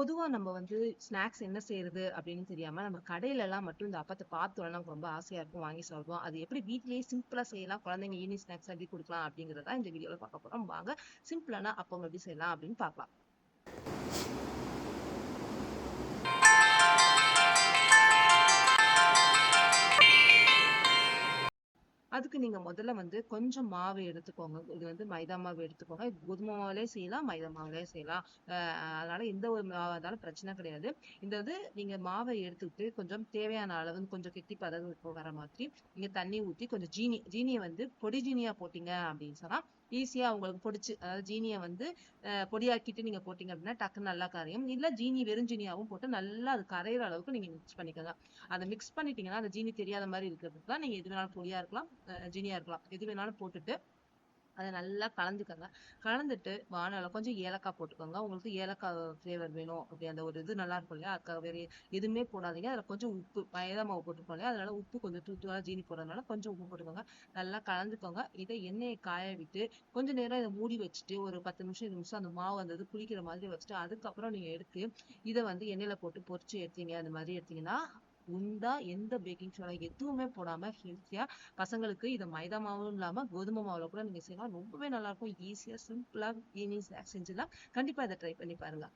பொதுவா நம்ம வந்து ஸ்நாக்ஸ் என்ன செய்யறது அப்படின்னு தெரியாம நம்ம கடையில எல்லாம் மட்டும் இந்த அப்பத்தை பார்த்தோம்னா நமக்கு ரொம்ப ஆசையா இருக்கும். வாங்கி சாப்பிடுவோம். அது எப்படி வீட்லயே சிம்பிளா செய்யலாம். குழந்தைங்க ஈவினிங் ஸ்நாக்ஸ் எப்படி கொடுக்கலாம் அப்படிங்கறத இந்த வீடியோல பார்க்க போறோம். வாங்க சிம்பிளான அப்பம் எப்படி செய்யலாம் அப்படின்னு பார்க்கலாம். அதுக்கு நீங்க முதல்ல வந்து கொஞ்சம் மாவு எடுத்துக்கோங்க. இது வந்து மைதா மாவு எடுத்துக்கோங்க. கோதுமை மாவுலயே செய்யலாம் மைதா மாவுலயே செய்யலாம். அதனால எந்த ஒரு மாவா இருந்தாலும் பிரச்சனை கிடையாது. இந்த வந்து நீங்க மாவை எடுத்துக்கிட்டு கொஞ்சம் தேவையான அளவு கொஞ்சம் கெட்டி பதம் வர மாதிரி நீங்க தண்ணி ஊத்தி கொஞ்சம் ஜீனி ஜீனியை வந்து பொடி ஜீனியா போட்டீங்க அப்படின்னு சொன்னா ஈஸியா உங்களுக்கு பொடிச்சு அதாவது ஜீனியை வந்து பொடியாக்கிட்டு நீங்க போட்டீங்க அப்படின்னா டக்கு நல்லா கரையும். இல்ல ஜீனி வெறும் ஜீனியாவும் போட்டு நல்லா அது கரையிற அளவுக்கு நீங்க மிக்ஸ் பண்ணிக்கலாம் அதை மிக்ஸ் பண்ணிட்டீங்கன்னா அந்த ஜீனி தெரியாத மாதிரி இருக்கிறதுக்கு தான் நீங்க எது வேணாலும் பொடியா இருக்கலாம். அஹ் இருக்கலாம். எது வேணாலும் போட்டுட்டு அதை நல்லா கலந்துக்கோங்க. கலந்துட்டு வானல கொஞ்சம் ஏலக்காய் போட்டுக்கோங்க. உங்களுக்கு ஏலக்காய் ஃப்ளேவர் வேணும். அப்படி அந்த ஒரு இது நல்லா இருக்கும் இல்லையா? அதுக்காக வேற எதுவுமே போடாதீங்க. அதில் கொஞ்சம் உப்பு மைதா மாவு போட்டுருக்கோம் இல்லையா? அதனால உப்பு கொஞ்சம் தூத்துவாக ஜீனி போடுறதுனால கொஞ்சம் உப்பு போட்டுக்கோங்க. நல்லா கலந்துக்கோங்க. இதை எண்ணெயை காய விட்டு கொஞ்ச நேரம் இதை மூடி வச்சுட்டு ஒரு பத்து நிமிஷம் இருபது நிமிஷம் அந்த மாவு அந்த இது புளிக்கிற மாதிரி வச்சுட்டு அதுக்கப்புறம் நீங்கள் எடுத்து இதை வந்து எண்ணெயில போட்டு பொரிச்சு எடுத்தீங்க. அந்த மாதிரி எடுத்தீங்கன்னா உண்டா? எந்த பேக்கிங் சோடா எதுவுமே போடாம ஹெல்த்தியா பசங்களுக்கு இதை மைதா மாவும் இல்லாம கோதுமை மாவுல கூட நீங்க செய்யலாம். ரொம்பவே நல்லா இருக்கும். ஈஸியா சிம்பிளா ஈவினிங் ஸ்நாக்ஸ் செஞ்சிடலாம். கண்டிப்பா இதை ட்ரை பண்ணி பாருங்க.